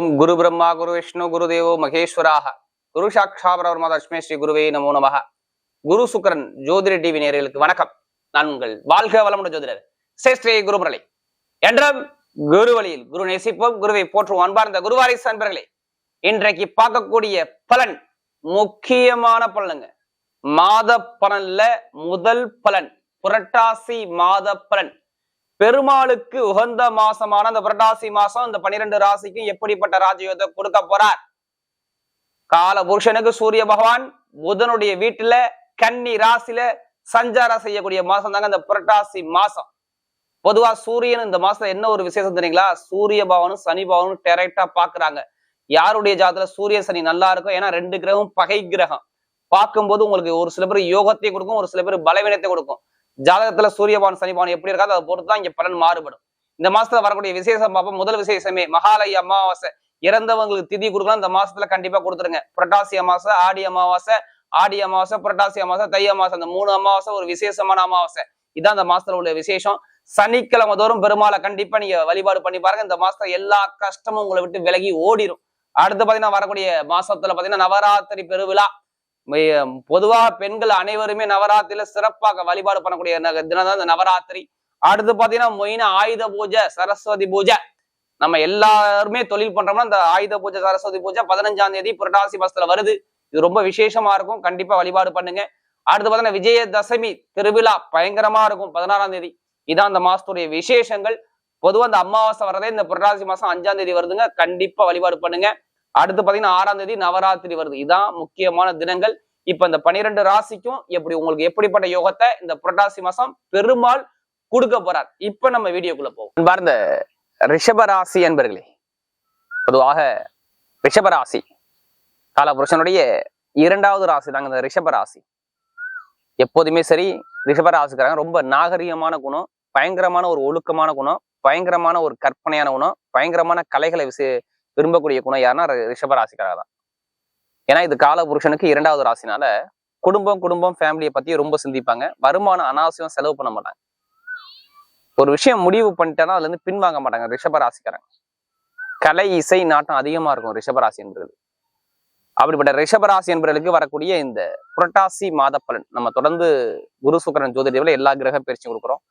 ஓம் குரு பிரம்மா குரு விஷ்ணு குரு தேவோ மகேஸ்வராக. குரு சாக்ஷா பரவர்மா லட்சுமி ஸ்ரீ குருவே நமோ நமக. குரு சுக்கரன் ஜோதிட டிவி நேர்களுக்கு வணக்கம். நான் உங்கள் வாழ்க வளமுடன் ஜோதிடர் சேஸ்ரீ குரு முரளி என்றும் குரு வழியில் குரு நேசிப்போம் குருவை போற்றுவோம் அன்பார்ந்த குருவாரிசு அன்பர்களே. இன்றைக்கு பார்க்கக்கூடிய பலன் முக்கியமான பலனுங்க. மாத பலன்ல முதல் பலன் புரட்டாசி மாத பலன். பெருமாளுக்கு உகந்த மாசமான அந்த புரட்டாசி மாசம் இந்த பன்னிரெண்டு ராசிக்கும் எப்படிப்பட்ட ராஜயோகத்தை கொடுக்க போறார்? கால புருஷனுக்கு சூரிய பகவான் புதனுடைய வீட்டுல கன்னி ராசியில சஞ்சாரம் செய்யக்கூடிய மாசம் தாங்க இந்த புரட்டாசி மாசம். பொதுவா சூரியன் இந்த மாசத்துல என்ன ஒரு விசேஷம் தெரியுங்களா? சூரிய பவனும் சனி பவனும் டைரக்டா பாக்குறாங்க யாருடைய ஜாதத்துல சூரிய சனி நல்லா இருக்கும் ஏன்னா ரெண்டு கிரகம் பகை கிரகம். பார்க்கும்போது உங்களுக்கு ஒரு சில பேர் யோகத்தை கொடுக்கும் ஒரு சில பேர் பலவீனத்தை கொடுக்கும். ஜாதகத்துல சூரியபான் சனிபான் எப்படி இருக்காது அதை பொறுத்து தான் இங்க பலன் மாறுபடும். இந்த மாசத்துல வரக்கூடிய விசேஷம் பார்ப்போம். முதல் விசேஷமே மகாலய அமாவாசை. இறந்தவங்களுக்கு திதி கொடுக்கலாம். இந்த மாசத்துல கண்டிப்பா கொடுத்துருங்க. புரட்டாசி அமாவாசை ஆடி அமாவாசை ஆடி அமாவாசை புரட்டாசி அமாவாசை தை அமாவாசை. அந்த மூணு அமாவாசை ஒரு விசேஷமான அமாவாசை. இதான் இந்த மாசத்துல உள்ள விசேஷம். சனிக்கிழமை தோறும் பெருமாளை கண்டிப்பா நீங்க வழிபாடு பண்ணி பாருங்க. இந்த மாசத்துல எல்லா கஷ்டமும் உங்களை விட்டு விலகி ஓடிடும் அடுத்து பாத்தீங்கன்னா வரக்கூடிய மாசத்துல பாத்தீங்கன்னா நவராத்திரி பெருவிழா. பொதுவாக பொதுவா பெண்கள் அனைவருமே நவராத்திரியில சிறப்பாக வழிபாடு பண்ணக்கூடிய தினம் தான் இந்த நவராத்திரி. அடுத்து பாத்தீங்கன்னா மொயின ஆயுத பூஜை சரஸ்வதி பூஜை. நம்ம எல்லாருமே தொழில் பண்றோம்னா இந்த ஆயுத பூஜை சரஸ்வதி பூஜை பதினஞ்சாம் தேதி புரட்டாசி மாசத்துல வருது. இது ரொம்ப விசேஷமா இருக்கும். கண்டிப்பா வழிபாடு பண்ணுங்க. அடுத்து பாத்தீங்கன்னா விஜயதசமி திருவிழா பயங்கரமா இருக்கும். பதினாறாம் தேதி. இதான் அந்த மாசத்துடைய விசேஷங்கள். பொதுவாக அந்த அமாவாசை வரதே இந்த புரட்டாசி மாசம் அஞ்சாம் தேதி வருதுங்க. கண்டிப்பா வழிபாடு பண்ணுங்க. அடுத்து பாத்தீங்கன்னா ஆறாம் தேதி நவராத்திரி வருது. இதான் முக்கியமான தினங்கள். இப்ப இந்த பனிரெண்டு ராசிக்கும் எப்படி உங்களுக்கு எப்படிப்பட்ட யோகத்தை இந்த புரட்டாசி மாசம் பெருமாள் கொடுக்க போறார்? இப்ப நம்ம வீடியோக்குள்ள போவோம். பார்ந்த ரிஷபராசி என்பர்களே பொதுவாக ரிஷபராசி காலபுருஷனுடைய இரண்டாவது ராசி தாங்க இந்த ரிஷபராசி. எப்போதுமே சரி ரிஷபராசிக்காரங்க ரொம்ப நாகரிகமான குணம் பயங்கரமான ஒரு ஒழுக்கமான குணம் பயங்கரமான ஒரு கற்பனையான குணம் பயங்கரமான கலைகளை விசே விரும்பக்கூடிய குணம் யாருன்னா ரிஷப ராசிக்காரங்க தான். ஏன்னா இது கால புருஷனுக்கு இரண்டாவது ராசினால குடும்பம் குடும்பம் ஃபேமிலியை பத்தி ரொம்ப சிந்திப்பாங்க. வருமானம் அனாவசியம் செலவு பண்ண மாட்டாங்க. ஒரு விஷயம் முடிவு பண்ணிட்டேன்னா அதுல இருந்து பின்வாங்க மாட்டாங்க ரிஷப ராசிக்காரங்க. கலை இசை நாட்டம் அதிகமா இருக்கும் ரிஷப ராசி என்பது. அப்படிப்பட்ட ரிஷப ராசி என்பவர்களுக்கு வரக்கூடிய இந்த புரட்டாசி மாத பலன். நம்ம தொடர்ந்து குரு சுக்கரன் ஜோதிடவில் எல்லா கிரக பயிற்சியும் கொடுக்குறோம்.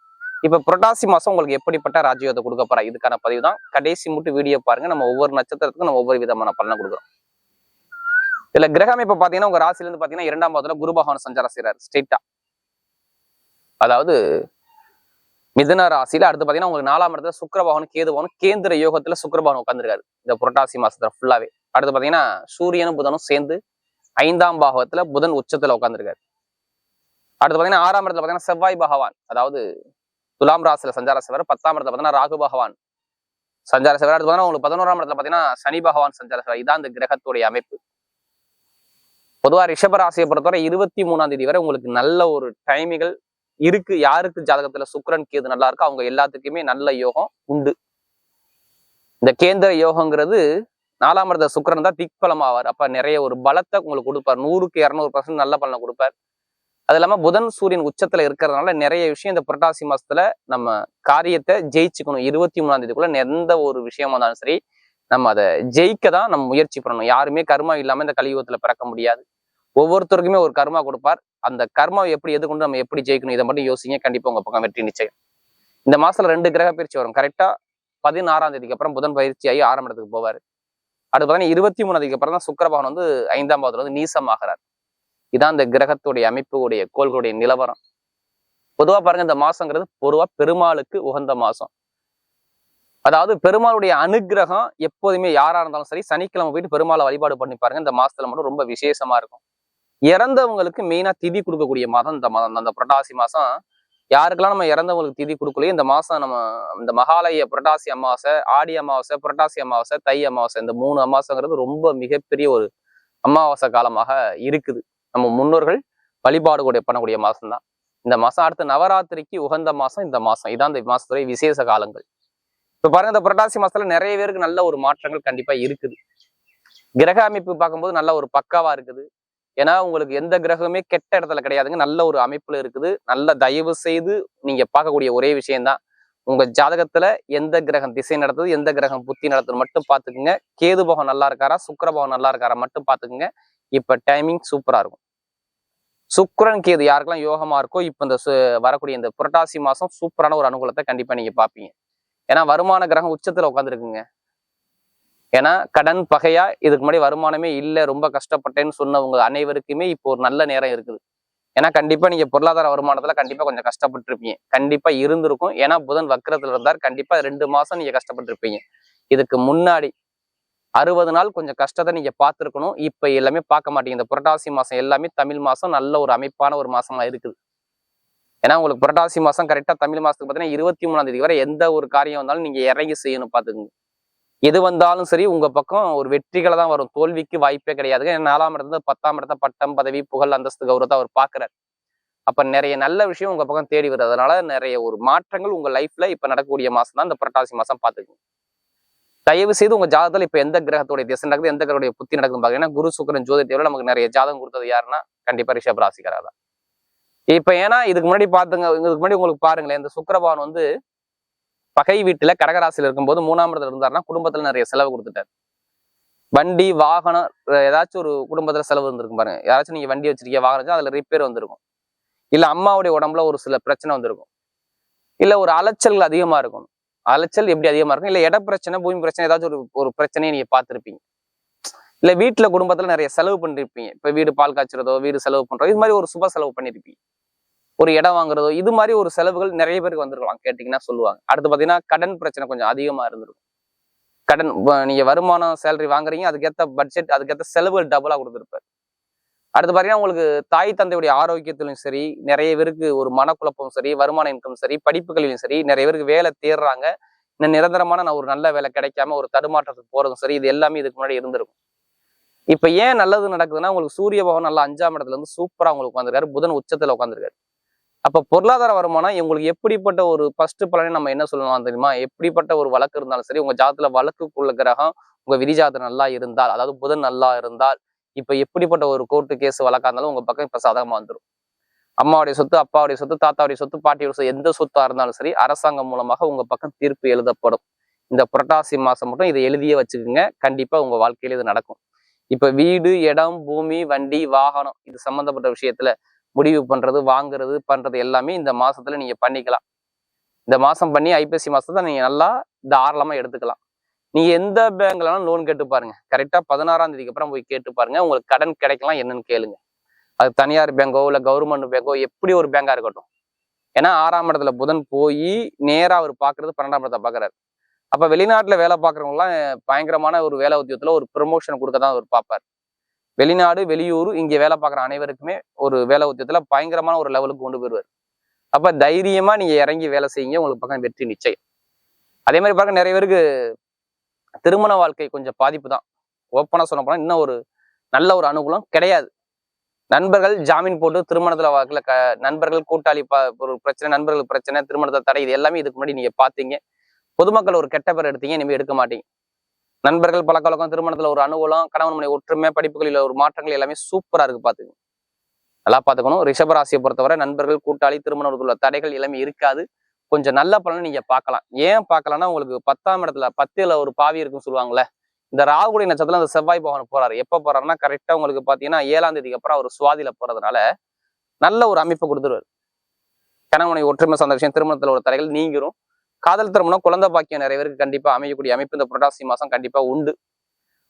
இப்ப புரட்டாசி மாசம் உங்களுக்கு எப்படிப்பட்ட ராஜயோகத்தை கொடுக்க போறா? இதுக்கான பதிவு தான் கடைசி மட்டும் வீடியோ பாருங்க. நம்ம ஒவ்வொரு நட்சத்திரத்துக்கும் நம்ம ஒவ்வொரு விதமான பலனை கொடுக்குறோம். இதுல கிரகம் இப்ப பாத்தீங்கன்னா உங்க ராசில இருந்து பாத்தீங்கன்னா இரண்டாம் பாதத்துல குரு பகவான் சஞ்சாரம் செய்யறாரு ஸ்ட்ரெயிட்டா அதாவது மிதன ராசியில அடுத்து பாத்தீங்கன்னா உங்களுக்கு நாலாம் இடத்துல சுக்கிர கேதுபவன் கேந்திர யோகத்துல சுக்கிர உட்காந்துருக்காரு இந்த புரட்டாசி மாசத்துல ஃபுல்லாவே அடுத்து பாத்தீங்கன்னா சூரியனும் புதனும் சேர்ந்து ஐந்தாம் பாகவத்துல புதன் உச்சத்துல உட்காந்துருக்காரு அடுத்து பாத்தீங்கன்னா ஆறாம் இடத்துல பாத்தீங்கன்னா செவ்வாய் பகவான் அதாவது துலாம் ராசில சஞ்சார செய்வார் பத்தாம் இடத்துல பார்த்தீங்கன்னா ராகு பகவான். சஞ்சார செய்வார் அடுத்து உங்களுக்கு பதினோராம் இடத்துல பாத்தீங்கன்னா சனி பகவான் சஞ்சார செய்வார் இதான் இந்த கிரகத்துடைய அமைப்பு. பொதுவா ரிஷப ராசியை பொறுத்தவரை இருபத்தி மூணாம் தேதி வரை உங்களுக்கு நல்ல ஒரு டைமிகள் இருக்கு. யாருக்கு ஜாதகத்துல சுக்கரன் கேது நல்லா இருக்கோ அவங்க எல்லாத்துக்குமே நல்ல யோகம் உண்டு. இந்த கேந்திர யோகங்கிறது நாலாம் இடத்த சுக்கரன் தான் திக்பலம் ஆவார் அப்ப நிறைய ஒரு பலத்தை உங்களுக்கு கொடுப்பார். நூறுக்கு இரநூறு பர்சன்ட் நல்ல பலனை கொடுப்பார். அது இல்லாமல் புதன் சூரியன் உச்சத்துல இருக்கிறதுனால நிறைய விஷயம் இந்த புரட்டாசி மாசத்துல நம்ம காரியத்தை ஜெயிச்சுக்கணும். இருபத்தி மூணாம் தேதிக்குள்ள எந்த ஒரு விஷயமா இருந்தாலும் சரி நம்ம அதை ஜெயிக்க தான் நம்ம முயற்சி பண்ணணும். யாருமே கர்மா இல்லாமல் இந்த கலியுகத்துல பிறக்க முடியாது. ஒவ்வொருத்தருக்குமே ஒரு கர்மா கொடுப்பார். அந்த கர்மாவை எப்படி எதுக்கொண்டு நம்ம எப்படி ஜெயிக்கணும் இதை மட்டும் யோசிங்க. கண்டிப்பாக உங்க பக்கம் வெற்றி நிச்சயம். இந்த மாசத்துல ரெண்டு கிரக பயிற்சி வரும். கரெக்டா பதினாறாம் தேதிக்கு அப்புறம் புதன் பயிற்சி ஆகி ஆறாம் இடத்துக்கு போவார். அடுத்து பார்த்தீங்கன்னா இருபத்தி மூணு தேதிக்கு அப்புறம் தான் சுக்கரபவன் வந்து ஐந்தாம் பாவத்துல வந்து நீசமாகிறார். இதான் இந்த கிரகத்துடைய அமைப்புடைய கோள்களுடைய நிலவரம். பொதுவா பாருங்க இந்த மாசங்கிறது பொதுவா பெருமாளுக்கு உகந்த மாசம். அதாவது பெருமாளுடைய அனுகிரகம் எப்போதுமே யாரா இருந்தாலும் சரி சனிக்கிழமை போயிட்டு பெருமாளை வழிபாடு பண்ணி பாருங்க இந்த மாசத்துல மட்டும் ரொம்ப விசேஷமா இருக்கும். இறந்தவங்களுக்கு மெயினா திதி கொடுக்கக்கூடிய மாதம் இந்த மாதம் அந்த புரட்டாசி மாசம் யாருக்கெல்லாம் நம்ம இறந்தவங்களுக்கு திதி கொடுக்கலையோ இந்த மாசம் நம்ம இந்த மகாலய புரட்டாசி அமாவாசை ஆடி அமாவாசை புரட்டாசி அமாவாசை தை அமாவாசை இந்த மூணு அமாவாசைங்கிறது ரொம்ப மிகப்பெரிய ஒரு அமாவாசை காலமாக இருக்குது. நம்ம முன்னோர்கள் வழிபாடு கூட பண்ணக்கூடிய மாசம் தான் இந்த மாசம் அடுத்த நவராத்திரிக்கு உகந்த மாசம் இந்த மாசம். இதான் இந்த மாசத்துடைய விசேஷ காலங்கள். இப்ப பாருங்க இந்த புரட்டாசி மாசத்துல நிறைய பேருக்கு நல்ல ஒரு மாற்றங்கள் கண்டிப்பா இருக்குது. கிரக அமைப்பு பார்க்கும்போது நல்ல ஒரு பக்காவாக இருக்குது. ஏன்னா உங்களுக்கு எந்த கிரகமே கெட்ட இடத்துல கிடையாதுங்க. நல்ல ஒரு அமைப்புல இருக்குது. நல்ல தயவு செய்து நீங்க பார்க்கக்கூடிய ஒரே விஷயம்தான். உங்க ஜாதகத்துல எந்த கிரகம் திசை நடத்துது எந்த கிரகம் புத்தி நடத்துது மட்டும் பாத்துக்குங்க கேது பகவான் நல்லா இருக்காரா? சுக்கிர பகவான் நல்லா இருக்காரா? மட்டும் பாத்துக்குங்க இப்ப டைமிங் சூப்பரா இருக்கும். சுக்கரன் கேது யாருக்கெல்லாம் யோகமா இருக்கோ இப்ப இந்த சு- வரக்கூடிய இந்த புரட்டாசி மாசம் சூப்பரான ஒரு அனுகூலத்தை கண்டிப்பா நீங்க பார்ப்பீங்க ஏன்னா வருமான கிரகம் உச்சத்துல உட்காந்துருக்குங்க ஏன்னா கடன் பகையா இதுக்கு முன்னாடி வருமானமே இல்லை ரொம்ப கஷ்டப்பட்டேன்னு சொன்னவங்க அனைவருக்குமே இப்போ ஒரு நல்ல நேரம் இருக்குது. ஏன்னா கண்டிப்பா நீங்க பொருளாதார வருமானத்துல கண்டிப்பா கொஞ்சம் கஷ்டப்பட்டிருப்பீங்க. கண்டிப்பா இருந்திருக்கும். ஏன்னா புதன் வக்கரத்துல இருந்தார். கண்டிப்பா ரெண்டு மாசம் நீங்க கஷ்டப்பட்டிருப்பீங்க. இதுக்கு முன்னாடி அறுபது நாள் கொஞ்சம் கஷ்டத்தை நீங்க பார்த்துருக்கணும். இப்ப எல்லாமே பார்க்க மாட்டீங்க. இந்த புரட்டாசி மாசம் எல்லாமே தமிழ் மாசம் நல்ல ஒரு அமைப்பான ஒரு மாசமா இருக்குது. ஏன்னா உங்களுக்கு புரட்டாசி மாசம் கரெக்டா தமிழ் மாசத்துக்கு பார்த்தீங்கன்னா இருபத்தி மூணாம் தேதி வரை எந்த ஒரு காரியம் வந்தாலும் நீங்க இறங்கி செய்யணும் பாத்துக்கோங்க எது வந்தாலும் சரி உங்க பக்கம் ஒரு வெற்றிகளை தான் வரும். தோல்விக்கு வாய்ப்பே கிடையாதுங்க ஏன்னா நாலாம் இடத்துல பத்தாம் இடத்த பட்டம் பதவி புகழ் அந்தஸ்து கௌரவத்தை அவர் பார்க்குறாரு. அப்ப நிறைய நல்ல விஷயம் உங்க பக்கம் தேடி வருது அதனால நிறைய ஒரு மாற்றங்கள் உங்க லைஃப்ல இப்ப நடக்கக்கூடிய மாதம் தான் இந்த புரட்டாசி மாசம் பார்த்துக்குங்க. தயவு செய்து உங்க ஜாதகத்துல இப்ப எந்த கிரகத்துடைய திசை நடக்குது எந்த கிரகத்துடைய புத்தி நடக்குதுன்னு பாத்தீங்கன்னா குரு சுக்கரன் ஜோதிடத்தோட நமக்கு நிறைய ஜாதகம் கொடுத்தது யாருன்னா கண்டிப்பா ரிஷப் ராசிக்காரா தான். இப்ப ஏன்னா இதுக்கு முன்னாடி பாத்துங்க இதுக்கு முன்னாடி உங்களுக்கு பாருங்களேன் இந்த சுக்கரபவன் வந்து பகை வீட்டுல கடகராசியில இருக்கும்போது மூணாம் இடத்துல இருந்தாருன்னா குடும்பத்துல நிறைய செலவு கொடுத்துட்டாரு. வண்டி வாகனம் ஏதாச்சும் ஒரு குடும்பத்துல செலவு இருந்திருக்கும் பாருங்க. யாராச்சும் நீங்க வண்டி வச்சிருக்கீங்க வாகனம் அதுல ரிப்பேர் வந்திருக்கும். இல்ல அம்மாவுடைய உடம்புல ஒரு சில பிரச்சனை வந்திருக்கும். இல்ல ஒரு அலைச்சல்கள் அதிகமா இருக்கும். அலைச்சல் எப்படி அதிகமா இருக்கும்? இல்ல இட பிரச்சனை பூமி பிரச்சனை ஏதாச்சும் ஒரு ஒரு பிரச்சனையை நீங்க பார்த்திருப்பீங்க. இல்ல வீட்டுல குடும்பத்துல நிறைய செலவு பண்ணிருப்பீங்க. இப்ப வீடு பால் காய்ச்சறதோ வீடு செலவு பண்றதோ இது மாதிரி ஒரு சுப செலவு பண்ணிருப்பீங்க. ஒரு இடம் வாங்குறதோ இது மாதிரி ஒரு செலவுகள் நிறைய பேருக்கு வந்திருக்கலாம் கேட்டீங்கன்னா சொல்லுவாங்க. அடுத்து பாத்தீங்கன்னா கடன் பிரச்சனை கொஞ்சம் அதிகமா இருந்திருக்கும். கடன் நீங்க வருமானம் சேலரி வாங்குறீங்க அதுக்கேற்ற பட்ஜெட் அதுக்கேத்த செலவுகள் டபுளா கொடுத்துருப்பாரு. அடுத்து பார்த்தீங்கன்னா உங்களுக்கு தாய் தந்தையுடைய ஆரோக்கியத்திலும் சரி நிறைய பேருக்கு ஒரு மனக்குழப்பம் சரி வருமான இன்கம் சரி படிப்புகளிலும் சரி நிறைய பேருக்கு வேலை தேடுறாங்க. இன்னும் நிரந்தரமான நான் ஒரு நல்ல வேலை கிடைக்காம ஒரு தடுமாற்றத்துக்கு போறதும் சரி இது எல்லாமே இதுக்கு முன்னாடி இருந்திருக்கும். இப்ப ஏன் நல்லது நடக்குதுன்னா உங்களுக்கு சூரிய பகவான் நல்லா அஞ்சாம் இடத்துல இருந்து சூப்பரா உங்களுக்கு உட்காந்துருக்காரு புதன் உச்சத்துல உட்காந்துருக்காரு அப்ப பொருளாதார வருமானம் உங்களுக்கு எப்படிப்பட்ட ஒரு ஃபர்ஸ்ட் பலனை நம்ம என்ன சொல்லலாம் தெரியுமா? எப்படிப்பட்ட ஒரு வழக்கு இருந்தாலும் சரி உங்க ஜாதத்துல வழக்குக்குள்ள கிரகம் உங்க விதிஜாதம் நல்லா இருந்தால் அதாவது புதன் நல்லா இருந்தால் இப்ப எப்படிப்பட்ட ஒரு கோர்ட்டு கேஸ் வழக்கா இருந்தாலும் உங்க பக்கம் இப்போ சாதகமாக வந்துடும் அம்மாவுடைய சொத்து அப்பாவுடைய சொத்து தாத்தாவுடைய சொத்து பாட்டியோட சொத்து எந்த சொத்தா இருந்தாலும் சரி அரசாங்கம் மூலமாக உங்க பக்கம் தீர்ப்பு எழுதப்படும். இந்த புரட்டாசி மாசம் மட்டும் இதை எழுதியே வச்சுக்கோங்க. கண்டிப்பா உங்க வாழ்க்கையில இது நடக்கும். இப்ப வீடு இடம் பூமி வண்டி வாகனம் இது சம்மந்தப்பட்ட விஷயத்துல முடிவு பண்றது வாங்குறது பண்றது எல்லாமே இந்த மாசத்துல நீங்க பண்ணிக்கலாம். இந்த மாசம் பண்ணி ஐப்பசி மாசத்தை நீங்க நல்லா தாராளமா எடுத்துக்கலாம். நீங்க எந்த பேங்க்லாம் லோன் கேட்டு பாருங்க. கரெக்டா பதினாறாம் தேதிக்கு அப்புறம் போய் கேட்டு பாருங்க. உங்களுக்கு கடன் கிடைக்கலாம் என்னன்னு கேளுங்க. அது தனியார் பேங்கோ இல்ல கவர்மெண்ட் பேங்கோ எப்படி ஒரு பேங்கா இருக்கட்டும். ஏன்னா ஆறாம் இடத்துல புதன் போய் நேரா அவர் பாக்குறது பன்னெண்டாம் இடத்தை பாக்குறாரு. அப்ப வெளிநாட்டுல வேலை பார்க்கறவங்க பயங்கரமான ஒரு வேலை உத்தியோகத்துல ஒரு ப்ரொமோஷன் கொடுக்க தான் அவர் பார்ப்பார். வெளிநாடு வெளியூர் இங்க வேலை பார்க்குற அனைவருக்குமே ஒரு வேலை உத்தியத்துல பயங்கரமான ஒரு லெவலுக்கு கொண்டு போயிருவார் அப்ப தைரியமா நீங்க இறங்கி வேலை செய்யுங்க. உங்களுக்கு பக்கம் வெற்றி நிச்சயம். அதே மாதிரி பாருங்க நிறைய பேருக்கு திருமண வாழ்க்கை கொஞ்சம் பாதிப்பு தான் ஓப்பனா சொல்ல போனா இன்னும் ஒரு நல்ல ஒரு அனுகூலம் கிடையாது. நண்பர்கள் ஜாமீன் போட்டு திருமணத்துல வாக்குல க நண்பர்கள் கூட்டாளி பா ஒரு பிரச்சனை நண்பர்கள் பிரச்சனை திருமணத்தை தடை இது எல்லாமே இதுக்கு முன்னாடி நீங்க பாத்தீங்க பொதுமக்கள் ஒரு கெட்ட பேர் எடுத்தீங்க இனிமே எடுக்க மாட்டீங்க. நண்பர்கள் பழக்க வழக்கம் திருமணத்துல ஒரு அனுகூலம் கணவன் மனை ஒற்றுமை படிப்புகளில் ஒரு மாற்றங்கள் எல்லாமே சூப்பரா இருக்கு பாத்துக்கணும் நல்லா பாத்துக்கணும். ரிஷபராசியை பொறுத்தவரை நண்பர்கள் கூட்டாளி திருமணத்தில் உள்ள தடைகள் எல்லாமே இருக்காது. கொஞ்சம் நல்ல பலனை நீங்க பார்க்கலாம். ஏன் பார்க்கலாம்னா உங்களுக்கு பத்தாம் இடத்துல பத்துல ஒரு பாவி இருக்குன்னு சொல்லுவாங்கல்ல இந்த ராகுடைய நட்சத்திரம் அந்த செவ்வாய் பகவான் போறாரு. எப்ப போறாருன்னா கரெக்டா உங்களுக்கு பாத்தீங்கன்னா ஏழாம் தேதிக்கு அப்புறம் அவர் சுவாதியில போறதுனால நல்ல ஒரு அமைப்பை கொடுத்துருவாரு. கணவனை ஒற்றுமை சார்ந்த விஷயம் திருமணத்துல ஒரு தடைகள் நீங்கிரும். காதல் திருமணம் குழந்தை பாக்கியம் நிறைய பேருக்கு கண்டிப்பா அமையக்கூடிய அமைப்பு. இந்த புரட்டாசி மாசம் கண்டிப்பா உண்டு.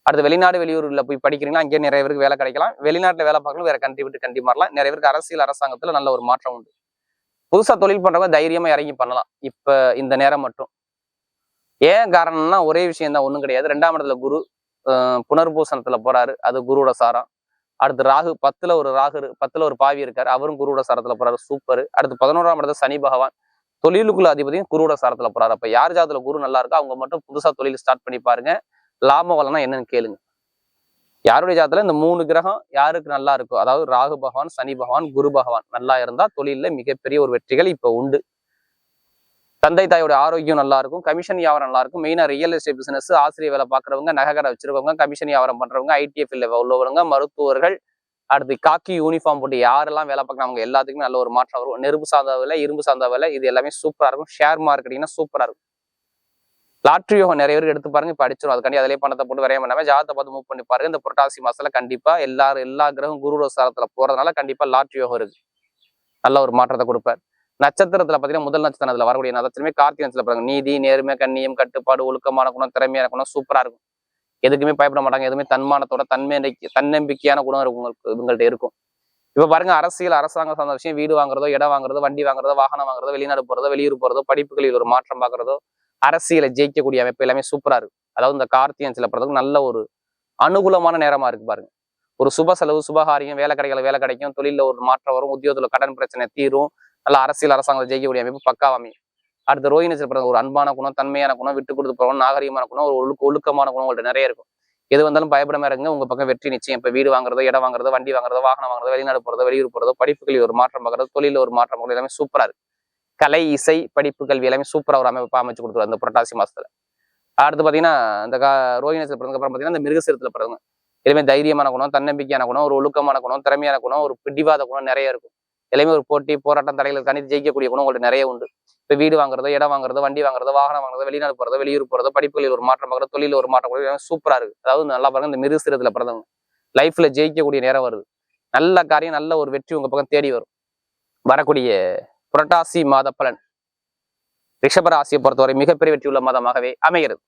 அடுத்து வெளிநாடு வெளியூர்ல போய் படிக்கிறீங்கன்னா அங்கேயே நிறைய பேருக்கு வேலை கிடைக்கலாம். வெளிநாட்டுல வேலை பார்க்கணும் வேற கண்ட்ரி விட்டு கண்டி மாறலாம். நிறைய பேருக்கு அரசியல் அரசாங்கத்துல நல்ல ஒரு மாற்றம் உண்டு. புதுசா தொழில் பண்ணுறவங்க தைரியமாக இறங்கி பண்ணலாம். இப்போ இந்த நேரம் மட்டும். ஏன் காரணம்னா ஒரே விஷயம் தான் ஒன்றும் கிடையாது. ரெண்டாம் இடத்துல குரு அஹ் போகிறாரு போறாரு. அது குருவோட சாரம். அடுத்து ராகு பத்துல ஒரு ராகு பத்துல ஒரு பாவி இருக்காரு. அவரும் குருவோட சாரத்துல போறாரு. சூப்பர். அடுத்து பதினோராம் இடத்துல சனி பகவான். தொழிலுக்குள்ள அதிபதியும் குருவோட சாரத்துல போறாரு. அப்ப யார் ஜாதத்தில் குரு நல்லா இருக்கோ அவங்க மட்டும் புதுசா தொழில் ஸ்டார்ட் பண்ணி பாருங்க. லாபம் வளனா என்னன்னு கேளுங்க. யாருடைய ஜாதத்துல இந்த மூணு கிரகம் யாருக்கு நல்லா இருக்கோ அதாவது ராகு பகவான் சனி பகவான் குரு பகவான் நல்லா இருந்தா தொழில மிகப்பெரிய ஒரு வெற்றிகள் இப்ப உண்டு. தந்தை தாயோட ஆரோக்கியம் நல்லா இருக்கும் கமிஷன் வியாபாரம் நல்லா இருக்கும். மெயினா ரியல் எஸ்டேட் பிசினஸ் ஆசிரியர் வேலை பாக்குறவங்க நகைக்கடை வச்சிருக்கவங்க கமிஷன் வியாபாரம் பண்றவங்க ஐடிஎஃப்ல உள்ளவங்க மருத்துவர்கள் அடுத்து காக்கி யூனிஃபார்ம் போட்டு யாரெல்லாம் வேலை பார்க்கணும் அவங்க எல்லாத்துக்குமே நல்ல ஒரு மாற்றம் வரும். நெருப்பு சார்ந்த வேலை இரும்பு சார்ந்த வேலை இது எல்லாமே சூப்பரா இருக்கும். ஷேர் மார்க்கெட்டிங்னா சூப்பரா இருக்கும். லாட்ரி யோகம் நிறைய பேருக்கு எடுத்து பாருங்க இப்போ அடிச்சிடும் அதுக்காண்டி அதிலே பணத்தை போட்டு வரைய பண்ணாமல் ஜாதத்தை பார்த்து மூவ் பண்ணி பாருங்க. இந்த புரட்டாசி மாசத்துல கண்டிப்பா எல்லாரும் எல்லா கிரகம் குரு சாரத்துல போறதுனால கண்டிப்பா லாட்ரி யோகம் இருக்கு. நல்ல ஒரு மாற்றத்தை கொடுப்பார். நட்சத்திரத்துல பாத்தீங்கன்னா முதல் நட்சத்திரத்துல வரக்கூடிய நட்சத்திரமே கார்த்திகை நட்சத்திரம் பாருங்க. நீதி நேர்மை கண்ணியம் கட்டுப்பாடு ஒழுக்கமான குணம் திறமையான குணம் சூப்பரா இருக்கும். எதுக்குமே பயப்பட மாட்டாங்க. எதுவுமே தன்மானத்தோட தன்மை தன்னம்பிக்கையான குணம் இருக்கும் உங்களுக்கு இவங்கள்ட்ட இருக்கும். இப்ப பாருங்க அரசியல் அரசாங்கம் சார்ந்த விஷயம் வீடு வாங்குறதோ இடம் வாங்குறதோ வண்டி வாங்குறதோ வாகனம் வாங்குறதோ வெளிநாடு போறதோ வெளியூர் போறதோ படிப்புகளில் ஒரு மாற்றம் பாக்குறதோ அரசியலை ஜெயிக்கக்கூடிய அமைப்பு எல்லாமே சூப்பரா இருக்கு. அதாவது இந்த கார்த்திகை சில படத்துக்கு நல்ல ஒரு அனுகூலமான நேரமா இருக்கு பாருங்க. ஒரு சுப செலவு சுபகாரியம் வேலை கிடைக்கல வேலை கிடைக்கும் தொழிலில் ஒரு மாற்றம் வரும் உத்தியோகத்துல கடன் பிரச்சனை தீரும் நல்ல அரசியல் அரசாங்கத்தை ஜெயிக்கக்கூடிய அமைப்பு பக்காவா அமையும். அடுத்த ரோஹிணி பிறகு ஒரு அன்பான குணம் தன்மையான குணம் விட்டு கொடுத்து போகணும் நாகரிகமான குணம் ஒரு ஒழுக்க ஒழுக்கமான குணம் உங்கள்கிட்ட நிறைய இருக்கும். எது வந்தாலும் பயப்படமா இருங்க உங்க பக்கம் வெற்றி நிச்சயம். இப்போ வீடு வாங்குறதோ இடம் வாங்குறதோ வண்டி வாங்குறதோ வாகனம் வாங்குறதோ வெளிநாடு போறதோ வெளியூர் போறதோ படிப்புகளில் ஒரு மாற்றம் பார்க்குறதோ தொழில ஒரு மாற்றம் பார்க்குறது எல்லாமே சூப்பரா இருக்கு. கலை இசை படிப்பு கல்வி எல்லாமே சூப்பராக ஒரு அமைப்பு அமைச்சு கொடுத்துருவாரு அந்த புரட்டாசி மாசத்துல. அடுத்து பாத்தீங்கன்னா இந்த கா ரோஹிணி பிறந்ததுக்கு அப்புறம் பாத்தீங்கன்னா இந்த மிருகசிரத்தில் பிறந்தவங்க. எல்லாமே தைரியமான குணம் தன்னம்பிக்கையான குணம் ஒரு ஒழுக்கமான குணம் திறமையான குணம் ஒரு பிடிவாத குணம் நிறைய இருக்கும். எல்லாமே ஒரு போட்டி போராட்டம் தடைகள் கணித்து ஜெயிக்கக்கூடிய குணம் உங்களுக்கு நிறைய உண்டு. இப்போ வீடு வாங்குறதோ இடம் வாங்குறதோ வண்டி வாங்குறதோ வாகனம் வாங்குறதோ வெளிநாடு போறதோ வெளியூர் போறதோ படிப்புகளில் ஒரு மாற்றம் பார்க்குறது தொழில ஒரு மாற்றம் பார்க்குறது சூப்பரா இருக்குது அதாவது நல்லா பாருங்க இந்த மிருகசிரத்தில் பிறந்தவங்க. லைஃப்பில் ஜெயிக்கக்கூடிய நேரம் வருது. நல்ல காரியம் நல்ல ஒரு வெற்றி உங்க பக்கம் தேடி வரும். வரக்கூடிய புரட்டாசி மாத பலன். ரிஷபராசியை பொறுத்தவரை மிகப்பெரிய வெற்றி உள்ள மாதமாகவே அமைகிறது.